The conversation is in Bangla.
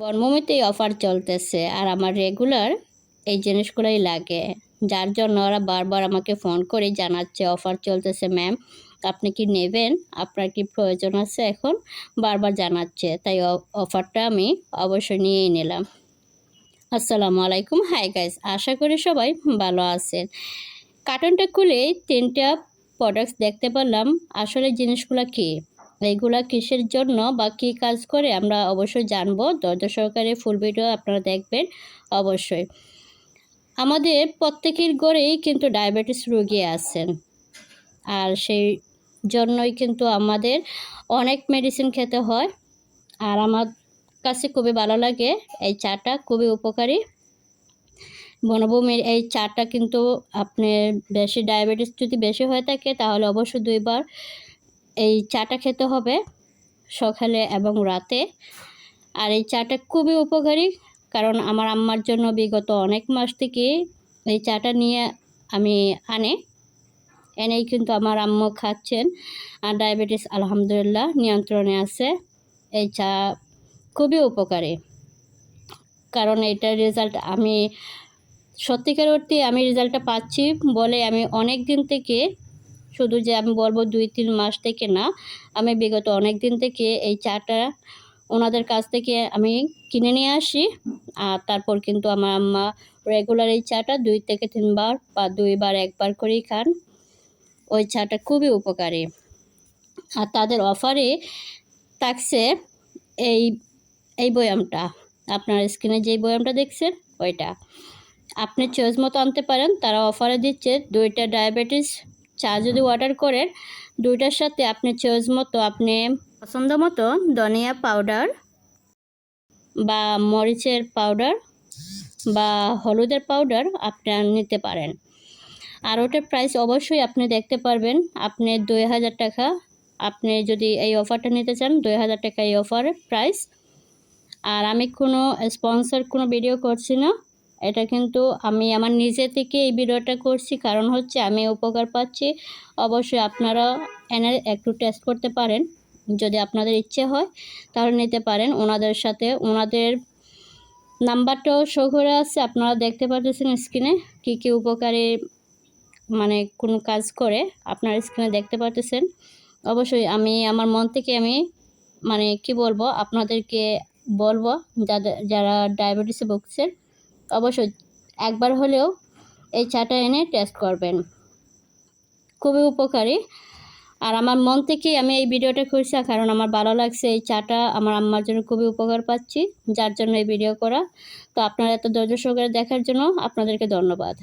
বনভূমিতেই অফার চলতেছে আর আমার রেগুলার এই জিনিসগুলোই লাগে। যার জন্য ওরা বারবার আমাকে ফোন করে জানাচ্ছে, অফার চলতেছে ম্যাম আপনি কি নেবেন? আপনার কি প্রয়োজন আছে এখন? বারবার জানাচ্ছে, তাই অফারটা আমি অবশ্যই নিয়েই নিলাম। আসসালামু আলাইকুম। হাই গাইস আশা করি সবাই ভালো আছেন। কার্টনটা খুলে তিনটা প্রোডাক্টস দেখতে পারলাম আসলে জিনিসগুলো কি? এইগুলা কিসের জন্য বা কী কাজ করে আমরা অবশ্যই জানব। ধৈর্য সহকারে ফুল ভিডিও আপনারা দেখবেন অবশ্যই। আমাদের প্রত্যেকের ঘরেই কিন্তু ডায়াবেটিস রোগী আছেন। আর সেই জন্যই কিন্তু আমাদের অনেক মেডিসিন খেতে হয়। আর আমার কাছে খুবই ভালো লাগে এই চাটা, খুবই উপকারী। বনভূমির এই চাটা কিন্তু আপনি বেশি ডায়াবেটিস যদি বেশি হয়ে থাকে তাহলে অবশ্যই দুইবার এই চাটা খেতে হবে সকালে এবং রাতে। আর এই চাটা খুবই উপকারী, কারণ আমার আম্মার জন্য বিগত অনেক মাস থেকে এই চাটা নিয়ে আমি আনে। এনেই কিন্তু আমার আম্মু খাচ্ছেন আর ডায়াবেটিস আলহামদুলিল্লাহ নিয়ন্ত্রণে আছে। এই চা খুবই উপকারী, কারণ এটার রেজাল্ট আমি সত্যিকার অর্থে আমি রেজাল্টটা পাচ্ছি বলে আমি অনেক দিন থেকে শুধু যে আমি বলব দুই, তিন মাস থেকে না, আমি বিগত অনেক দিন থেকে এই চাটা ওনাদের কাছ থেকে আমি কিনে নিয়ে আসি। আর তারপর কিন্তু আমার আম্মা রেগুলার এই চাটা দুই থেকে তিনবার বা দুইবার একবার করেই খান। ওই চাটা খুবই উপকারী। আর তাদের অফারে থাকছে এই এই বয়ামটা। আপনার স্ক্রিনে যেই বয়ামটা দেখছেন ওইটা। আপনি চয়েস মতো আনতে পারেন, তারা অফারে দিচ্ছে দুইটা ডায়াবেটিস চা যদি অর্ডার করেন, দুইটার সাথে আপনি চয়েস মতো, আপনি পছন্দ মতো ধনিয়া পাউডার বা মরিচের পাউডার বা হলুদের পাউডার আপনি নিতে পারেন। আর ওটার প্রাইস অবশ্যই আপনি দেখতে পারবেন। আপনি দুই হাজার টাকা, আপনি যদি এই অফারটা নিতে চান, দুই হাজার টাকা এই অফারের প্রাইস আর আমি কোনো স্পন্সর কোনো ভিডিও করছি না। এটা কিন্তু আমি আমার নিজে থেকে এই ভিডিওটা করছি। কারণ হচ্ছে আমি উপকার পাচ্ছি। অবশ্যই আপনারা এনে একটু টেস্ট করতে পারেন। যদি আপনাদের ইচ্ছে হয়, তাহলে নিতে পারেন। ওনাদের সাথে, ওনাদের নাম্বারটাও শো করে আছে। আপনারা দেখতে পাচ্ছেন স্ক্রিনে কী কী উপকারী মানে কোনো কাজ করে। আপনার স্ক্রিনে দেখতে পাচ্ছেন অবশ্যই আমি, আমার মন থেকে আমি মানে কি বলব, আপনাদেরকে বলব, যাদের, যারা ডায়াবেটিসে ভুগছেন অবশ্যই একবার হলেও এই চাটা এনে টেস্ট করবেন। খুবই উপকারী। আর আমার মন থেকেই আমি এই ভিডিওটা করছি কারণ আমার ভালো লাগছে এই চাটা। আমার আম্মার জন্য খুবই উপকার পাচ্ছি, যার জন্য এই ভিডিও করা। তো আপনারা এত ধৈর্য সহকারে দেখার জন্য আপনাদেরকে ধন্যবাদ।